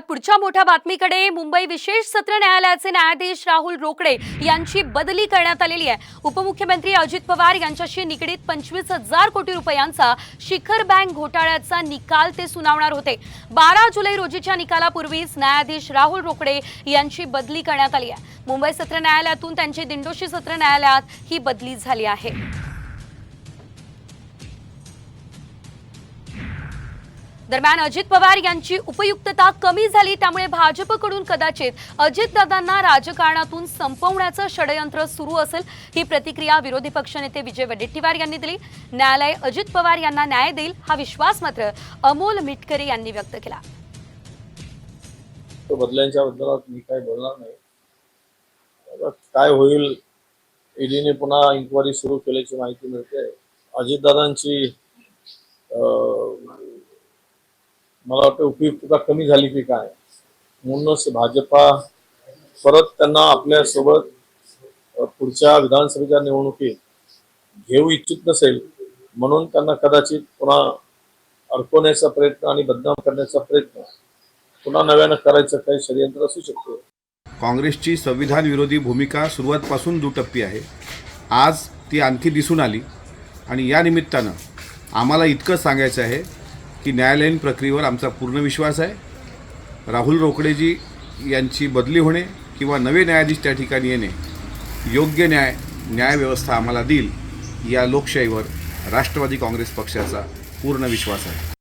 सर्वात पुढच्या मोठ्या बातमीकडे मुंबई विशेष सत्र न्यायालयाचे न्यायाधीश राहुल रोकडे यांची बदली करण्यात आलेली आहे. उपमुख्यमंत्री अजित पवार यांच्याशी निगडीत पंचवीस हजार कोटी रुपयांचा शिखर बँक घोटाळ्याचा निकाल ते सुनावणार होते. बारा जुलै रोजीच्या निकालापूर्वीच न्यायाधीश राहुल रोकडे यांची बदली करण्यात आली आहे. मुंबई सत्र न्यायालयातून त्यांची दिंडोशी सत्र न्यायालयात ही बदली झाली आहे. दरम्यान अजित पवार यांची उपयुक्तता कमी झाली त्यामुळे भाजपकडून कदाचित अजितदादांना राजकारणातून संपवण्याचं षडयंत्र सुरू असेल ही प्रतिक्रिया विरोधी पक्षनेते विजय वडेट्टीवार यांनी दिली. न्यायालय अजित पवार यांना न्याय देईल हा विश्वास मात्र अमोल मिटकरी यांनी व्यक्त केला. बदल्यांच्या बद्दल मी काही बोलणार नाही. काय होईल ईडीने पुन्हा इन्क्वायरी सुरू केल्याची माहिती मिळते. अजितदादांची मला वाटतं उपयुक्तता कमी झाली की काय? म्हणूनच भाजपा परत त्यांना आपल्यासोबत पुढच्या विधानसभेच्या निवडणुकीत घेऊ इच्छित नसेल म्हणून त्यांना कदाचित पुन्हा अडकवण्याचा प्रयत्न आणि बदनाम करण्याचा प्रयत्न पुन्हा नव्यानं करायचं काही षडयंत्र असू शकतो. काँग्रेसची संविधान विरोधी भूमिका सुरुवातपासून दुटप्पी आहे. आज ती आणखी दिसून आली आणि या निमित्तानं आम्हाला इतकं सांगायचं आहे की न्यायालयीन प्रक्रियेवर आमचा पूर्ण विश्वास आहे. राहुल रोकडेजी यांची बदली होणे किंवा नवे न्यायाधीश त्या ठिकाणी येणे योग्य न्याय न्यायव्यवस्था आम्हाला देईल या लोकशाहीवर राष्ट्रवादी काँग्रेस पक्षाचा पूर्ण विश्वास आहे.